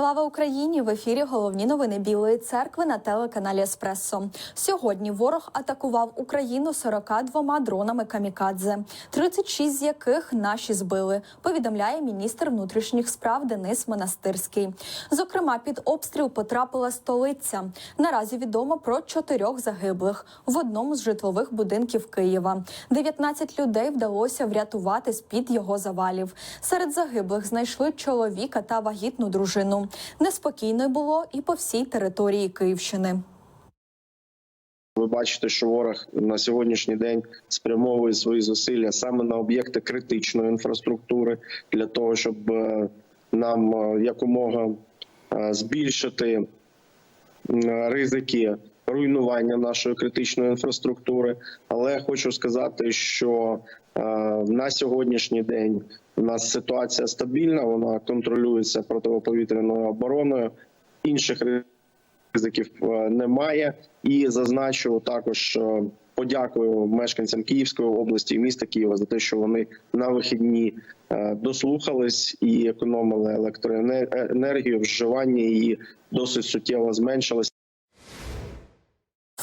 Слава Україні! В ефірі головні новини Білої церкви на телеканалі Еспресо. Сьогодні ворог атакував Україну 42 дронами камікадзе, 36 з яких наші збили. Повідомляє міністр внутрішніх справ Денис Монастирський. Зокрема, під обстріл потрапила столиця. Наразі відомо про чотирьох загиблих в одному з житлових будинків Києва. 19 людей вдалося врятувати з під його завалів. Серед загиблих знайшли чоловіка та вагітну дружину. Неспокійно було і по всій території Київщини. Ви бачите, що ворог на сьогоднішній день спрямовує свої зусилля саме на об'єкти критичної інфраструктури для того, щоб е, нам е, якомога е, збільшити ризики руйнування нашої критичної інфраструктури. Але хочу сказати, що на сьогоднішній день у нас ситуація стабільна, вона контролюється протиповітряною обороною. Інших ризиків е, немає. І зазначу також е, подякую мешканцям Київської області і міста Києва за те, що вони на вихідні е, дослухались і економили електроенергію. Вживання її досить суттєво зменшилось.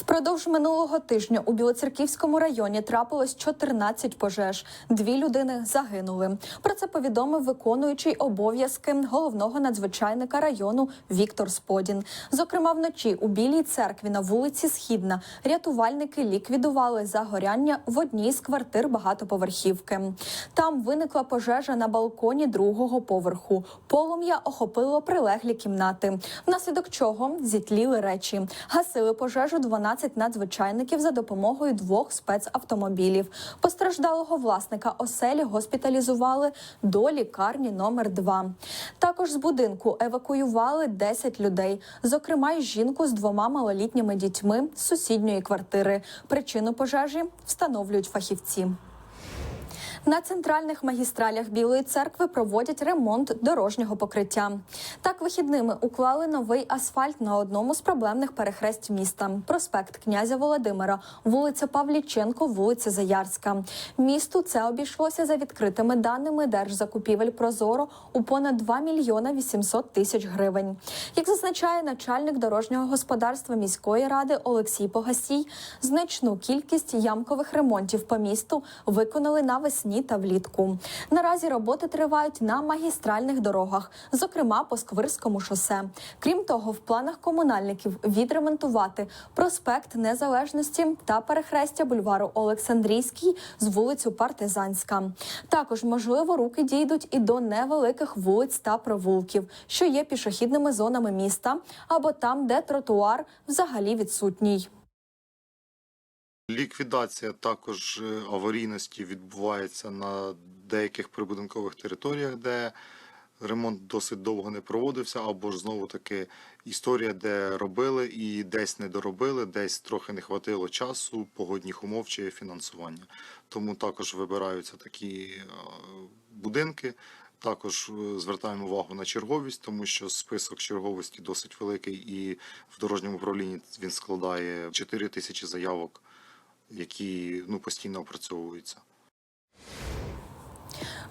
Впродовж минулого тижня у Білоцерківському районі трапилось 14 пожеж. Дві людини загинули. Про це повідомив виконуючий обов'язки головного надзвичайника району Віктор Сподін. Зокрема, вночі у Білій церкві на вулиці Східна рятувальники ліквідували загоряння в одній з квартир багатоповерхівки. Там виникла пожежа на балконі другого поверху. Полум'я охопило прилеглі кімнати, внаслідок чого зітліли речі. Гасили пожежу 12 надзвичайників за допомогою двох спецавтомобілів. Постраждалого власника оселі госпіталізували до лікарні номер 2 Також з будинку евакуювали 10 людей, зокрема й жінку з двома малолітніми дітьми з сусідньої квартири. Причину пожежі встановлюють фахівці. На центральних магістралях Білої церкви проводять ремонт дорожнього покриття. Так, вихідними уклали новий асфальт на одному з проблемних перехресть міста: проспект князя Володимира, вулиця Павліченко, вулиця Заярська. Місту це обійшлося за відкритими даними держзакупівель Прозоро у понад 2 мільйона 800 тисяч гривень. Як зазначає начальник дорожнього господарства міської ради Олексій Погасій, значну кількість ямкових ремонтів по місту виконали навесні та влітку. Наразі роботи тривають на магістральних дорогах, зокрема по Сквирському шосе. Крім того, в планах комунальників відремонтувати проспект Незалежності та перехрестя бульвару Олександрійський з вулицю Партизанська. Також можливо руки дійдуть і до невеликих вулиць та провулків, що є пішохідними зонами міста, або там, де тротуар взагалі відсутній. Ліквідація також е, аварійності відбувається на деяких прибудинкових територіях, де ремонт досить довго не проводився, або ж знову таки історія, де робили і десь не доробили, десь трохи не хватило часу, погодних умов чи фінансування. Тому також вибираються такі е, будинки. Також е, звертаємо увагу на черговість, тому що список черговості досить великий, і в дорожньому управлінні він складає 4 тисячі заявок які ну постійно опрацьовуються.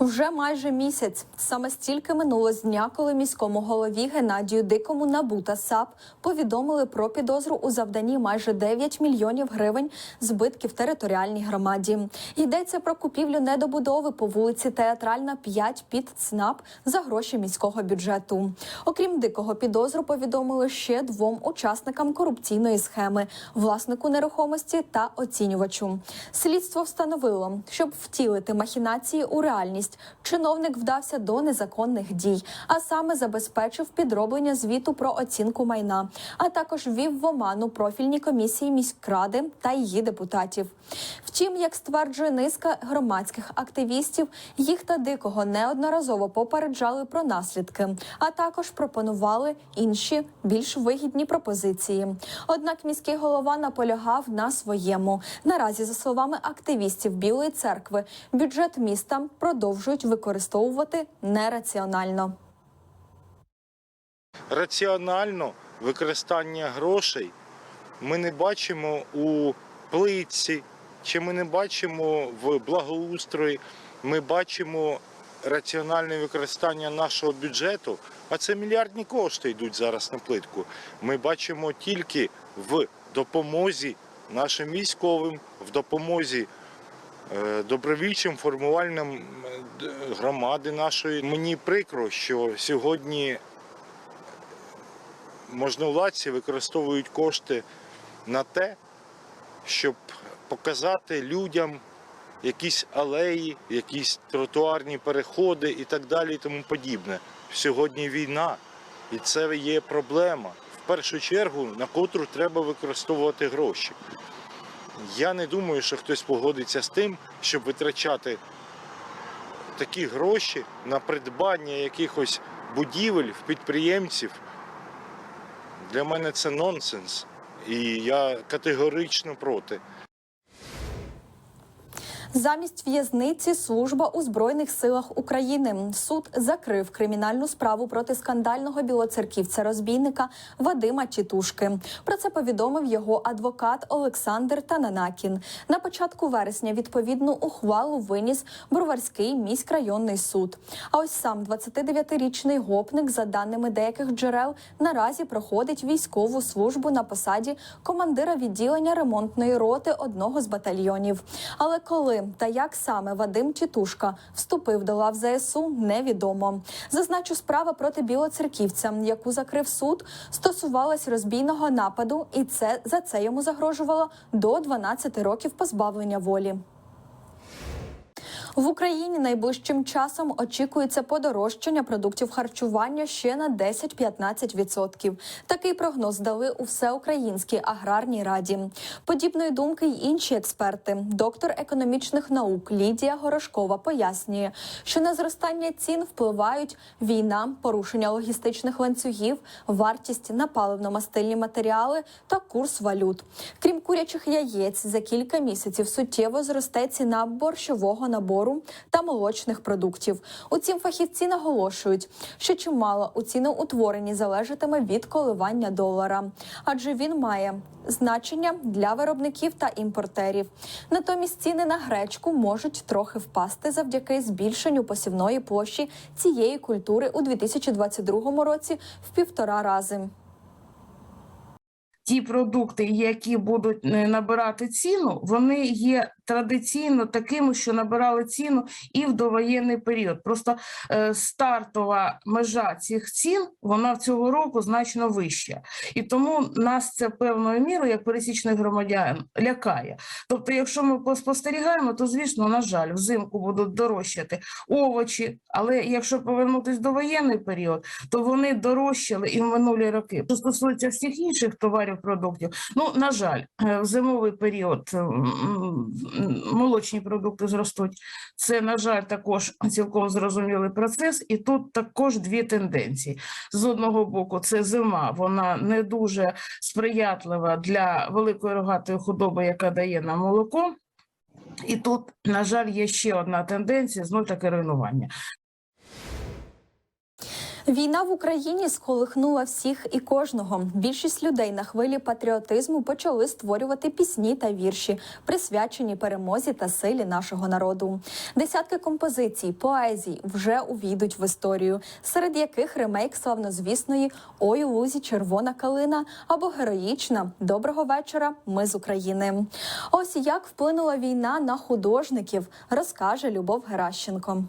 Вже майже місяць саме стільки минуло з дня, коли міському голові Геннадію Дикому НАБУ та САП повідомили про підозру у завданні майже 9 мільйонів гривень збитків територіальній громаді. Йдеться про купівлю недобудови по вулиці Театральна 5 під ЦНАП за гроші міського бюджету. Окрім дикого підозру, повідомили ще двом учасникам корупційної схеми власнику нерухомості та оцінювачу. Слідство встановило, щоб втілити махінації у реальність чиновник вдався до незаконних дій, а саме забезпечив підроблення звіту про оцінку майна, а також ввів в оману профільні комісії міськради та її депутатів. Втім, як стверджує низка громадських активістів, їх та дикого неодноразово попереджали про наслідки, а також пропонували інші більш вигідні пропозиції. Однак міський голова наполягав на своєму. Наразі, за словами активістів Білої церкви, бюджет міста продовжують використовувати нераціонально. раціонально використання грошей ми не бачимо у плитці, чи ми не бачимо в благоустрої, ми бачимо раціональне використання нашого бюджету, а це мільярдні кошти йдуть зараз на плитку. Ми бачимо тільки в допомозі нашим військовим, в допомозі добровільчим формувальним е, громади нашої. Мені прикро, що сьогодні можновладці використовують кошти на те, щоб показати людям якісь алеї, якісь тротуарні переходи і так далі, і тому подібне. Сьогодні війна, і це є проблема. В першу чергу, на котру треба використовувати гроші. Я не думаю, що хтось погодиться з тим, щоб витрачати такі гроші на придбання якихось будівель в підприємців. Для мене це нонсенс. І я категорично проти. Замість в'язниці служба у збройних силах України. Суд закрив кримінальну справу проти скандального білоцерківця розбійника Вадима Тітушки. Про це повідомив його адвокат Олександр Тананакін. На початку вересня відповідну ухвалу виніс Броварський міськрайонний суд. А ось сам 29-річний гопник, за даними деяких джерел, наразі проходить військову службу на посаді командира відділення ремонтної роти одного з батальйонів. Але коли та як саме Вадим Тітушка вступив до лав ЗСУ, невідомо. Зазначу, справа проти білоцерківця, яку закрив суд, стосувалась розбійного нападу, і це за це йому загрожувало до 12 років позбавлення волі. В Україні найближчим часом очікується подорожчання продуктів харчування ще на 10-15%. Такий прогноз дали у всеукраїнській аграрній раді. Подібної думки й інші експерти. Доктор економічних наук Лідія Горошкова пояснює, що на зростання цін впливають війна, порушення логістичних ланцюгів, вартість на паливно-мастильні матеріали та курс валют. Крім курячих яєць, за кілька місяців суттєво зросте ціна борщового набору та молочних продуктів. Утім, фахівці наголошують, що чимало у ціноутворенні залежатиме від коливання долара, адже він має значення для виробників та імпортерів. Натомість ціни на гречку можуть трохи впасти завдяки збільшенню посівної площі цієї культури у 2022 році в півтора рази. Ті продукти, які будуть е, набирати ціну, вони є традиційно такими, що набирали ціну і в довоєнний період. Просто е, стартова межа цих цін вона цього року значно вища, і тому нас це певною мірою, як пересічних громадян, лякає. Тобто, якщо ми поспостерігаємо, то звісно, на жаль, взимку будуть дорожчати овочі, але якщо повернутися до воєнний період, то вони дорожчали і в минулі роки. Що стосується всіх інших товарів, продуктів, ну на жаль, е, в зимовий період м, молочні продукти зростуть. Це, на жаль, також цілком зрозумілий процес, і тут також дві тенденції. З одного боку, це зима, вона не дуже сприятлива для великої рогатої худоби, яка дає нам молоко. І тут, на жаль, є ще одна тенденція знов таки руйнування. Війна в Україні сколихнула всіх і кожного. Більшість людей на хвилі патріотизму почали створювати пісні та вірші, присвячені перемозі та силі нашого народу. Десятки композицій, поезій вже увійдуть в історію, серед яких ремейк славнозвісної Ой лузі червона калина або героїчна Доброго вечора. Ми з України. Ось як вплинула війна на художників, розкаже Любов Геращенко.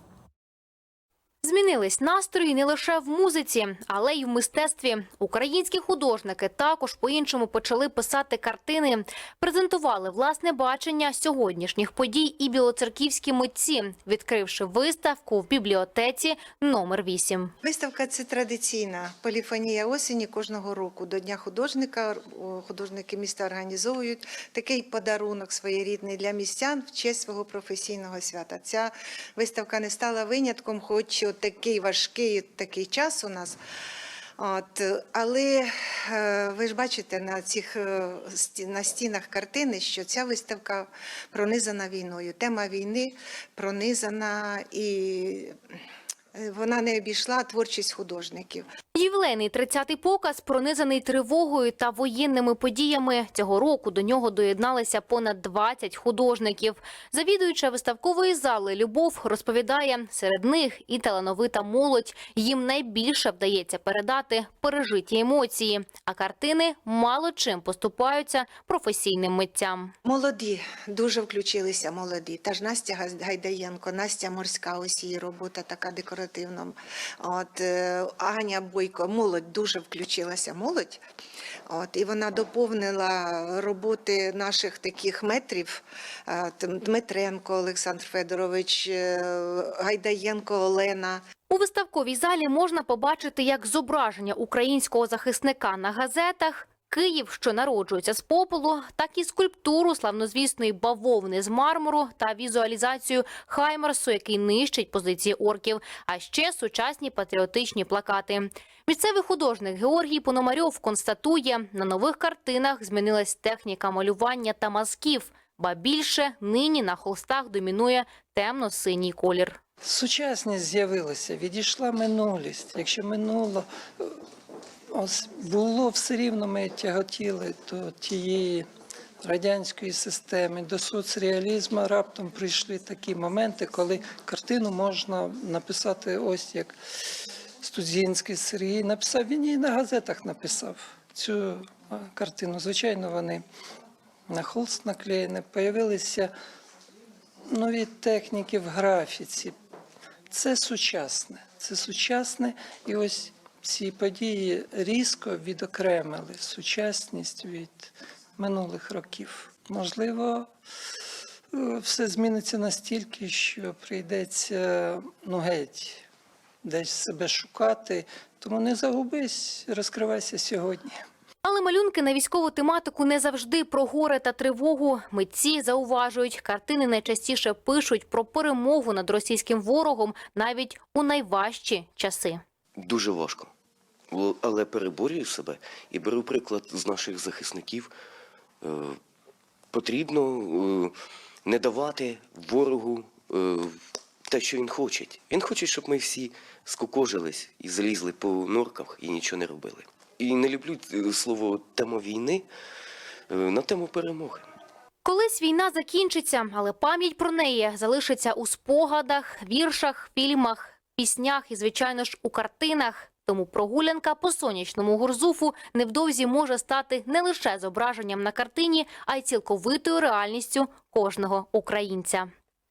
Змінились настрої не лише в музиці, але й в мистецтві. Українські художники також по-іншому почали писати картини, презентували власне бачення сьогоднішніх подій і білоцерківські митці, відкривши виставку в бібліотеці номер 8. Виставка це традиційна поліфонія осені кожного року. До Дня художника художники міста організовують такий подарунок своєрідний для містян в честь свого професійного свята. Ця виставка не стала винятком, хоч от такий важкий такий час у нас. От, але е, ви ж бачите на цих е, на стінах картини, що ця виставка пронизана війною. Тема війни пронизана і е, вона не обійшла творчість художників. Ювілейний 30-й показ пронизаний тривогою та воєнними подіями. Цього року до нього доєдналися понад 20 художників. Завідуюча виставкової зали Любов розповідає, серед них і талановита молодь. Їм найбільше вдається передати пережиті емоції, а картини мало чим поступаються професійним митцям. Молоді, дуже включилися молоді. Та ж Настя Гайдаєнко, Настя Морська, ось її робота така декоративна. От, е, Аня Бойко, молодь, дуже включилася молодь. От, і вона доповнила роботи наших таких метрів. Е, Дмитренко Олександр Федорович, е, Гайдаєнко Олена. У виставковій залі можна побачити як зображення українського захисника на газетах, Київ, що народжується з попелу, так і скульптуру славнозвісної бавовни з мармуру та візуалізацію Хаймерсу, який нищить позиції орків, а ще сучасні патріотичні плакати. Місцевий художник Георгій Пономарьов констатує, на нових картинах змінилась техніка малювання та мазків, ба більше нині на холстах домінує темно-синій колір. Сучасність з'явилася, відійшла минулість. Якщо минуло е, ось було все рівно, ми тяготіли до тієї радянської системи, до соцреалізму, раптом прийшли такі моменти, коли картину можна написати ось як Студзінський Сергій написав, він її на газетах написав цю картину. Звичайно, вони на холст наклеєні, появилися нові техніки в графіці. Це сучасне. Це сучасне, і ось ці події різко відокремили сучасність від минулих років. Можливо, е, все зміниться настільки, що прийдеться ну геть десь себе шукати. Тому не загубись, розкривайся сьогодні. Але малюнки на військову тематику не завжди про горе та тривогу. Митці зауважують, картини найчастіше пишуть про перемогу над російським ворогом навіть у найважчі часи. Дуже важко. Але переборюю себе і беру приклад з наших захисників. Е, Потрібно е, не давати ворогу е, те, що він хоче. Він хоче, щоб ми всі скукожились і залізли по норках і нічого не робили. І не люблю е, слово тема війни е, на тему перемоги. Колись війна закінчиться, але пам'ять про неї залишиться у спогадах, віршах, фільмах, піснях і, звичайно ж, у картинах. Тому прогулянка по сонячному гурзуфу невдовзі може стати не лише зображенням на картині, а й цілковитою реальністю кожного українця.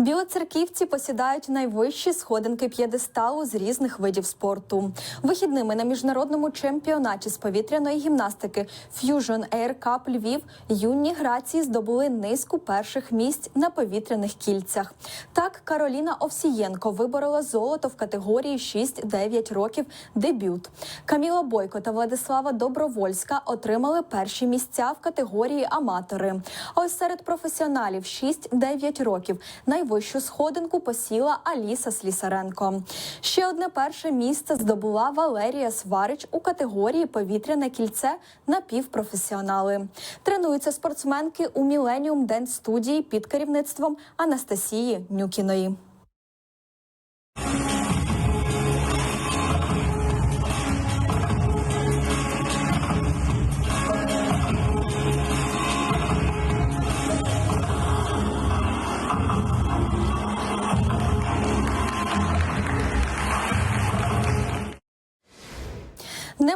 Білоцерківці посідають найвищі сходинки п'єдесталу з різних видів спорту. Вихідними на міжнародному чемпіонаті з повітряної гімнастики Fusion Air Cup Львів юні грації здобули низку перших місць на повітряних кільцях. Так, Кароліна Овсієнко виборола золото в категорії 6-9 років дебют. Каміла Бойко та Владислава Добровольська отримали перші місця в категорії аматори. А ось серед професіоналів 6-9 років найвищу сходинку посіла Аліса Слісаренко. Ще одне перше місце здобула Валерія Сварич у категорії повітряне кільце напівпрофесіонали. Тренуються спортсменки у Міленіум Ден студії під керівництвом Анастасії Нюкіної.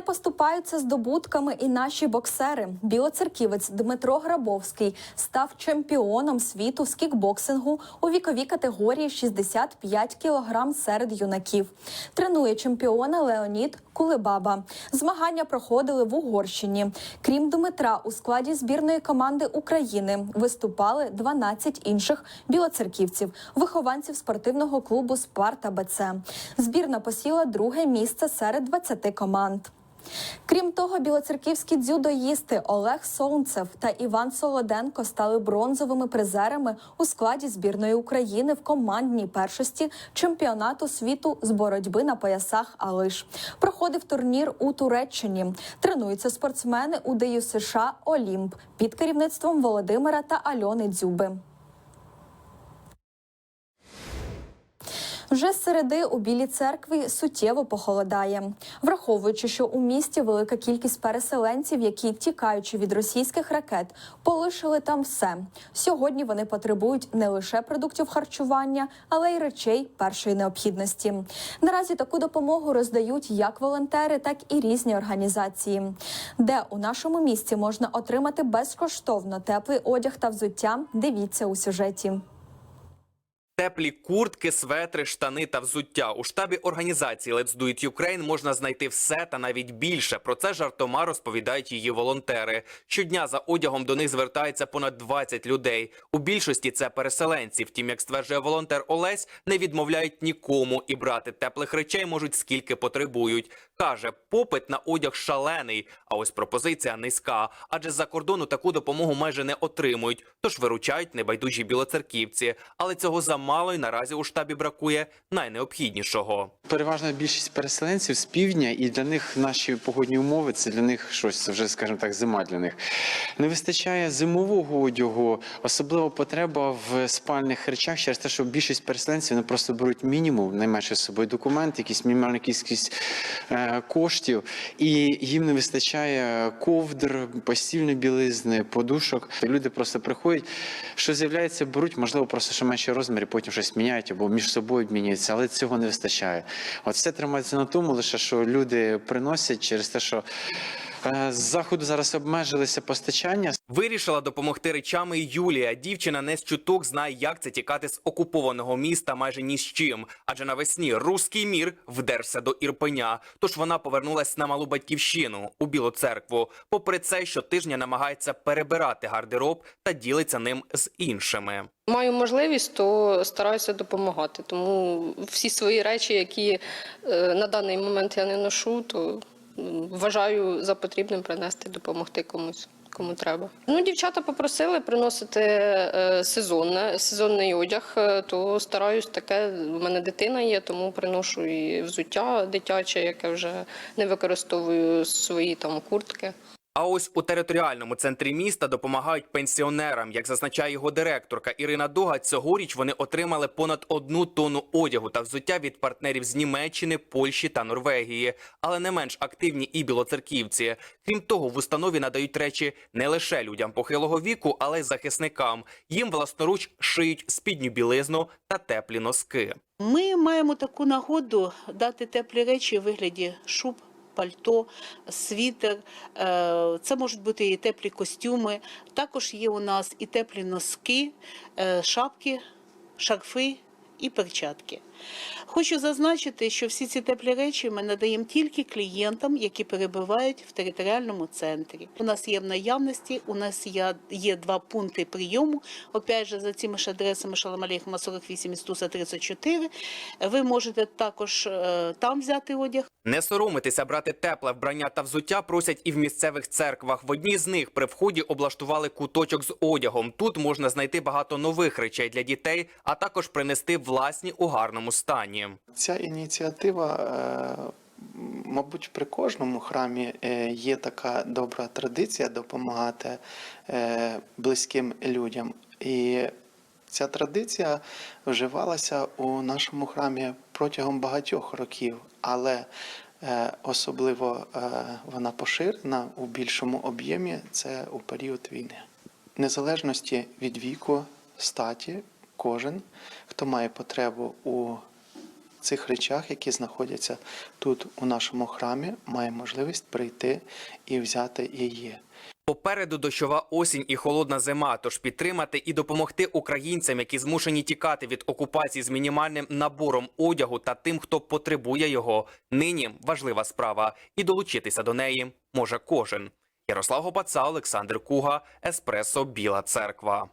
Поступаються здобутками і наші боксери. Білоцерківець Дмитро Грабовський став чемпіоном світу з кікбоксингу у віковій категорії 65 кг серед юнаків. Тренує чемпіона Леонід Кулебаба. Змагання проходили в Угорщині. Крім Дмитра, у складі збірної команди України виступали 12 інших білоцерківців, вихованців спортивного клубу Спарта БЦ. Збірна посіла друге місце серед 20 команд. Крім того, білоцерківські дзюдоїсти Олег Солнцев та Іван Солоденко стали бронзовими призерами у складі збірної України в командній першості чемпіонату світу з боротьби на поясах Алиш. Проходив турнір у Туреччині. Тренуються спортсмени у ДЮСШ Олімп під керівництвом Володимира та Альони Дзюби. Вже з середи у Білій церкві суттєво похолодає, враховуючи, що у місті велика кількість переселенців, які тікаючи від російських ракет, полишили там все. Сьогодні вони потребують не лише продуктів харчування, але й речей першої необхідності. Наразі таку допомогу роздають як волонтери, так і різні організації, де у нашому місті можна отримати безкоштовно теплий одяг та взуття. Дивіться у сюжеті. Теплі куртки, светри, штани та взуття у штабі організації Let's Do It Ukraine можна знайти все та навіть більше. Про це жартома розповідають її волонтери. Щодня за одягом до них звертається понад 20 людей. У більшості це переселенці. Втім, як стверджує волонтер Олесь, не відмовляють нікому і брати теплих речей можуть скільки потребують. Каже, попит на одяг шалений, а ось пропозиція низька. Адже з-за кордону таку допомогу майже не отримують, тож виручають небайдужі білоцерківці. Але цього замало й наразі у штабі бракує найнеобхіднішого. Переважна більшість переселенців з півдня, і для них наші погодні умови це для них щось, вже, скажімо так, зима для них. Не вистачає зимового одягу, особливо потреба в спальних речах через те, що більшість переселенців вони просто беруть мінімум, найменше з собою документ, якісь мінімальна кількість е, коштів, і їм не вистачає ковдр, постільної білизни, подушок. Люди просто приходять, що з'являється, беруть, можливо, просто що менші розміри, потім щось міняють або між собою обмінюються, але цього не вистачає. От все тримається на тому, лише що люди приносять через те, що е, заходу зараз обмежилися постачання. Вирішила допомогти речами Юлія. Дівчина не з чуток знає, як це тікати з окупованого міста майже ні з чим. Адже навесні руський мір вдерся до Ірпеня. Тож вона повернулась на малу батьківщину у Білу церкву. Попри це, щотижня намагається перебирати гардероб та ділиться ним з іншими. Маю можливість, то стараюся допомагати. Тому всі свої речі, які е, на даний момент я не ношу, то вважаю за потрібним принести, допомогти комусь. Кому треба. Ну, дівчата попросили приносити е, сезонне, сезонний одяг, е, то стараюсь таке. У мене дитина є, тому приношу і взуття дитяче, яке вже не використовую свої там куртки. А ось у територіальному центрі міста допомагають пенсіонерам. Як зазначає його директорка Ірина Дога, цьогоріч вони отримали понад одну тонну одягу та взуття від партнерів з Німеччини, Польщі та Норвегії. Але не менш активні і білоцерківці. Крім того, в установі надають речі не лише людям похилого віку, але й захисникам. Їм власноруч шиють спідню білизну та теплі носки. Ми маємо таку нагоду дати теплі речі у вигляді шуб, пальто, світер. Е, Це можуть бути і теплі костюми. Також є у нас і теплі носки, е, шапки, шарфи і перчатки. Хочу зазначити, що всі ці теплі речі ми надаємо тільки клієнтам, які перебувають в територіальному центрі. У нас є в наявності, у нас є, є два пункти прийому. Опять же, за цими ж адресами Шаламалейхма 48 і Стуса 34. Ви можете також е, там взяти одяг. Не соромитися брати тепле вбрання та взуття просять і в місцевих церквах. В одній з них при вході облаштували куточок з одягом. Тут можна знайти багато нових речей для дітей, а також принести власні у гарному стані. Ця ініціатива, е, мабуть, при кожному храмі е, є така добра традиція допомагати е, близьким людям. І ця традиція вживалася у нашому храмі протягом багатьох років, але особливо вона поширена у більшому об'ємі це у період війни. Незалежності від віку, статі, кожен, хто має потребу у цих речах, які знаходяться тут у нашому храмі, має можливість прийти і взяти її. Попереду дощова осінь і холодна зима. Тож підтримати і допомогти українцям, які змушені тікати від окупації з мінімальним набором одягу та тим, хто потребує його. Нині важлива справа, і долучитися до неї може кожен. Ярослав Гопаца, Олександр Куга, Еспресо, Біла Церква.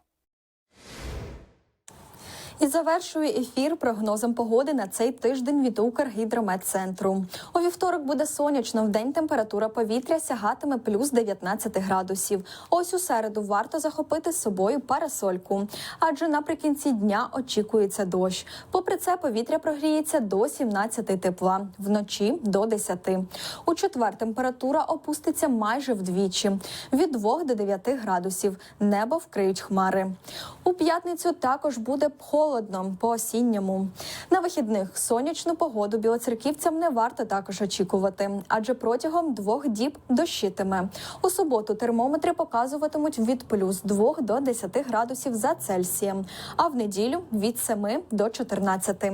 І завершує ефір прогнозом погоди на цей тиждень від Укргідрометцентру. У вівторок буде сонячно. В день температура повітря сягатиме плюс 19 градусів. Ось у середу варто захопити з собою парасольку, адже наприкінці дня очікується дощ. Попри це, повітря прогріється до 17 тепла, вночі до 10. У четвер температура опуститься майже вдвічі від 2 до 9 градусів. Небо вкриють хмари. У п'ятницю також буде холодно. Холодно по осінньому. На вихідних сонячну погоду білоцерківцям не варто також очікувати, адже протягом двох діб дощитиме. У суботу термометри показуватимуть від плюс 2 до 10 градусів за Цельсієм, а в неділю від 7 до 14.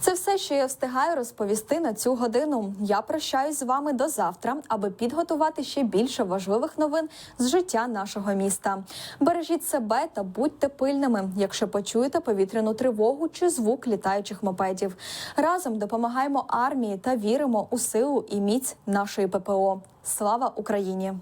Це все, що я встигаю розповісти на цю годину. Я прощаюсь з вами до завтра, аби підготувати ще більше важливих новин з життя нашого міста. Бережіть себе та будьте пильними, якщо почуєте повітряну тривогу чи звук літаючих мопедів. Разом допомагаємо армії та віримо у силу і міць нашої ППО. Слава Україні!